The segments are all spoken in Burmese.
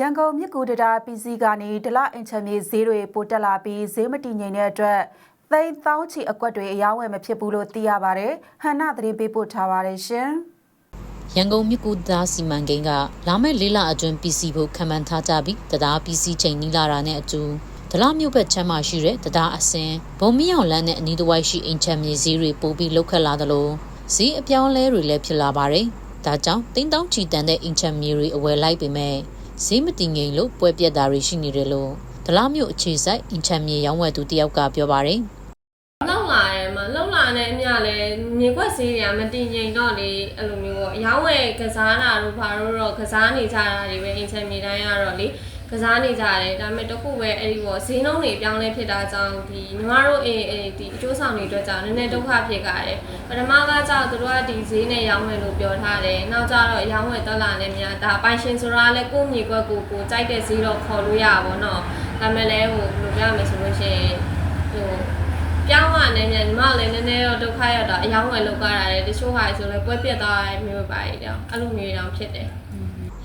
ရန်ကုန်မြစ်ကူတတာပီစီကနေဒလအင်ချမ်မြေဈေးတွေပိုတက်လာပြီးဈေးမတည်ငြိမ်တဲ့အတွက်သိန်းသောင်းချီအကွက်တွေအယောင်းဝယ်မဖြစ်ဘူးလို့သိရပါတယ်။ဟန်နာသတင်းပေးပို့ထားပါတယ်ရှင်။ရန်ကုန်မြစ်ကူသားစီမံကိန်းကလာမယ့်လေးလအတွင်း PC ဖို့ခံမှန်းထားကြပြီးတရား PC ချိန်နီးလာတာနဲ့အတူဒလမြို့ဘက်ချမ်းမှာရှိတဲ့တရားအစင်ဘုံမီအောင်လန်းနဲ့အနီးတစ်ဝိုက်ရှိအိမ်ချမ်းမြေဈေးတွေပိုပြီးလောက်ခတ်လာသလိုဈေးအပြောင်းလဲတွေလည်းဖြစ်လာပါတယ်။ဒါကြောင့်တင်းတောင်းချီတန်တဲ့အိမ်ချမ်းမြေတွေအဝယ်လိုက်ပေမဲ့ ဈေးမတည်ငြိမ်လို့ပွဲပြက်တာတွေရှိနေတယ်လို့ဒလမြို့အခြေဆိုင်အိမ်ချမ်းမြေရောင်းဝယ်သူတယောက်ကပြောပါတယ်။လောက်လာတယ်မလောက်လာတဲ့အမြလည်းမြေခွက်ဆေးတွေကမတင်ကျင်တော့လေအဲ့လိုမျိုးပေါ့အယောင်းဝယ်ကစားတာတို့ဘာလို့တော့ကစားနေကြတာတွေပဲအင်ချင်မြေတိုင်းကတော့လေ ကစားနေကြတယ်ဒါပေမဲ့တခုပဲအဲ့ဒီပေါ့ဈေးနှုန်းတွေပြောင်းလဲဖြစ်တာကြောင့်ဒီညီမတို့အေးအေးဒီအကျိုးဆောင်တွေအတွက်ကြောင့်နည်းနည်းဒုက္ခဖြစ်ကြတယ်ပထမကကြောင့်သူတို့ကဒီဈေးနဲ့ရောင်းမယ်လို့ပြောထားတယ်နောက်ကျတော့ရောင်းဝယ်တက်လာနေများဒါပိုင်ရှင်ဆိုတာလည်းကိုယ့်မြေခွက်ကိုကိုကြိုက်တဲ့ဈေးတော့ခေါ်လို့ရပါဘောနော်ဒါပေမဲ့လည်းဟိုဘယ်လိုပြောရမလဲဆိုလို့ရှိရင်ဟိုပြောင်းလာနေမြန်ညီမလည်းနည်းနည်းတော့ဒုက္ခရောက်တာအယောင်းဝယ်လောက်ကြတာလေတချို့ဟာဆိုလည်းပွဲပြတ်သွားတဲ့မျိုးပါလေတောင်အဲ့လိုမျိုးတောင်ဖြစ်တယ်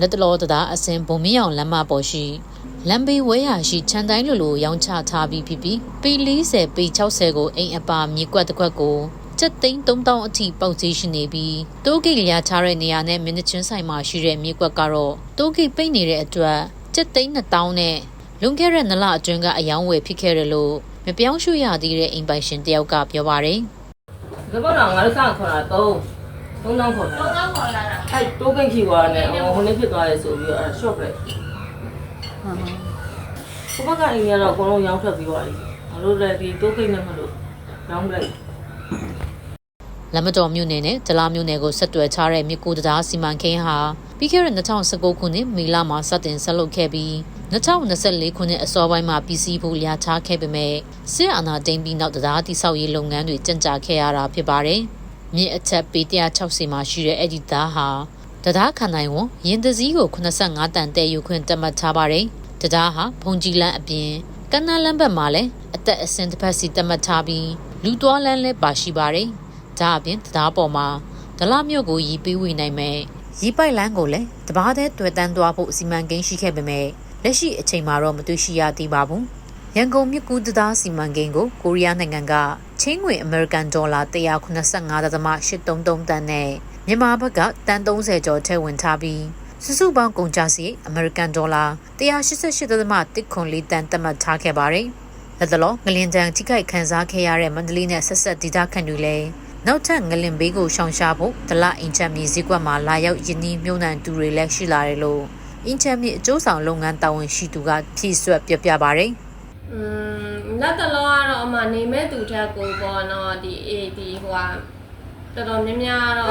လက်တလောတသားအစင်ဘုံမီအောင်လမ်းမပေါ်ရှိလမ်းဘေးဝဲရရှိခြံတိုင်းလိုလိုရောင်းချထားပြီးဖြစ်ပြီးပေ40ပေ60ကိုအိမ်အပါမြေကွက်တစ်ခွက်ကိုကျက်သိန်း3000အထိပေါက်ဈေးရှိနေပြီးတိုးဂိတ်လျာထားတဲ့နေရာနဲ့မင်းချင်းဆိုင်မှာရှိတဲ့မြေကွက်ကတော့တိုးဂိတ်ပိတ်နေတဲ့အတွက်ကျက်သိန်း1000နဲ့လွန်ခဲ့တဲ့နလအတွင်းကအယောင်းဝယ်ဖြစ်ခဲ့တယ်လို့မပြောင်းရွှေ့ရသေးတဲ့အိမ်ပိုင်ရှင်တယောက်ကပြောပါတယ်ဒီဘက်တော့ငါတို့စခေါ်တာ3 3000ခေါ်တာတော့တော့ခေါ်လာတာအဲ့တိုးကိတ်ခီသွားတယ်ဟိုဟိုနေ့ဖြစ်သွားတယ်ဆိုပြီးတော့အဲ့ short လိုက်ဟိုဘက်ကအင်းရတော့အကုန်လုံးရောင်းထွက်ပြီးသွားပြီငါတို့လည်းဒီတိုးကိတ်နဲ့မလို့ရောင်းလိုက်လမ်းမတော်မြို့နယ်နဲ့ဒလားမြို့နယ်ကိုဆက်သွယ်ထားတဲ့မြစ်ကူတံတားစီမံကိန်းဟာပြီးခဲ့တဲ့2019ခုနှစ်မေလမှာစတင်ဆက်လုပ်ခဲ့ပြီး2024ခုနှစ်အစောပိုင်းမှာပြီးစီးဖို့လျာထားခဲ့ပေမဲ့စစ်အာဏာသိမ်းပြီးနောက်တံတားတိဆောက်ရေးလုပ်ငန်းတွေကြန့်ကြာခဲ့ရတာဖြစ်ပါတယ်။ မြစ်အထက်ပေ160မှာရှိတဲ့အဲ့ဒီသားဟာတံတားခံနိုင်ဝန်ရင်သစည်းကို85တန်တဲ့ယူခွင့်တတ်မှတ်ထားပါတယ်။တံတားဟာဘုံကြီးလန်းအပြင်ကန္နာလန်းဘက်မှာလည်းအသက်အစင်တစ်ဖက်စီတတ်မှတ်ထားပြီးလူသွားလန်းလည်းပါရှိပါတယ်။ဒါအပြင်တရားပေါ်မှာဒလမြို့ကိုရီပေးဝေနိုင်မယ်ရီပိုက်လန်းကိုလည်းတပားတဲ့တွေ့တန်းသွားဖို့အစီမံကိန်းရှိခဲ့ပေမဲ့လက်ရှိအချိန်မှာတော့မတွေ့ရှိရသေးပါဘူး ရန်ကုန်မြစ်ကူးတရားစီမံကိန်းကိုကိုရီးယားနိုင်ငံကချင်းငွေအမေရိကန်ဒေါ်လာ185.833တန်းနဲ့မြန်မာဘက်ကတန်း30ကျော်ထည့်ဝင်ထားပြီးစုစုပေါင်းကုန်ကျစရိတ်အမေရိကန်ဒေါ်လာ188.194တန်းသတ်မှတ်ထားခဲ့ပါတယ်လက်တလောငလင်တန်ထိခိုက်ခန်းစားခဲ့ရတဲ့မန္တလေးနဲ့ဆက်ဆက်ဒေသခံတွေလည်းနောက်ထပ်ငလင်ဘေးကိုရှောင်ရှားဖို့ဒလအင်ချမ်မြေဈေးကွက်မှာလာရောက်ယင်းနှီးမြုံနှံသူတွေလည်းရှိလာတယ်လို့အင်ချမ်မြေအကျိုးဆောင်လုပ်ငန်းတာဝန်ရှိသူကဖြည့်ဆွတ်ပြပြပါဗျ။ อืมလက်တလောကတော့အမနေမဲ့သူထက်ကိုပေါ့နော်ဒီအေးဒီဟိုဟာတော်တော်များများတော့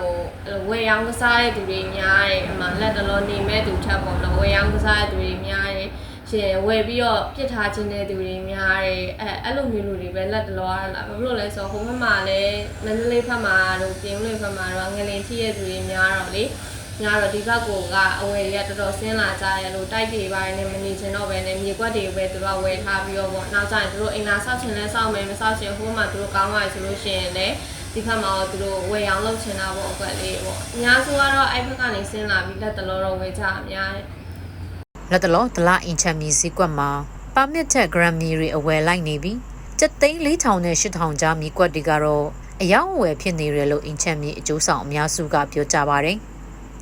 ဟိုအဲ့လိုဝယ်ရောင်းကစားတဲ့သူတွေများတယ်အမလက်တလောနေမဲ့သူထက်ပေါ့နော်ဝယ်ရောင်းကစားတဲ့သူတွေများတယ်ရှင်ဝယ်ပြီးတော့ပြစ်ထားခြင်းတဲ့သူတွေများတယ်အဲအဲ့လိုမျိုးလူတွေပဲလက်တလောရလာဘာဖြစ်လို့လဲဆိုတော့ဟိုဘက်မှာလည်းမန္တလေးဘက်မှာတို့ပြင်ဦးလွင်ဘက်မှာတော့ငလင်ထိရဲ့သူတွေများတော့လေ ညာတော့ဒီဘက်ကိုကအဝယ်တွေကတော်တော်ဆင်းလာကြရလို့တိုက်တွေပိုင်းနဲ့မနေချင်တော့ပဲနဲ့မြေကွက်တွေပဲသူတို့ကဝယ်ထားပြီးတော့ပေါ့နောက်ကျရင်သူတို့အိမ်သာဆောက်ချင်လဲဆောက်မယ်မဆောက်ချင်ဟိုမှာသူတို့ကောင်းသွားပြီဆိုလို့ရှိရင်လည်းဒီဘက်မှာတော့သူတို့ဝယ်ရောင်းလုပ်ချင်တာပေါ့အတွက်လေးပေါ့အများစုကတော့အဲ့ဘက်ကနေဆင်းလာပြီးလက်တလောတော့ဝယ်ကြအများတယ်လက်တလောဒလအင်ချမ်မြေဈေးကွက်မှာပါမစ်ချက်ဂရမ်မီတွေအဝယ်လိုက်နေပြီးကျပ်သိန်း4000နဲ့8000ကြားမြေကွက်တွေကတော့အယောင်းအဝယ်ဖြစ်နေတယ်လို့အင်ချမ်မြေအကျိုးဆောင်အများစုကပြောကြပါတယ်။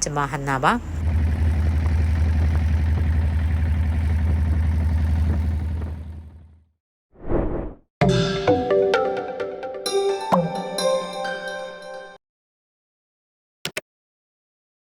ကျွန်မဟန်နာပါ။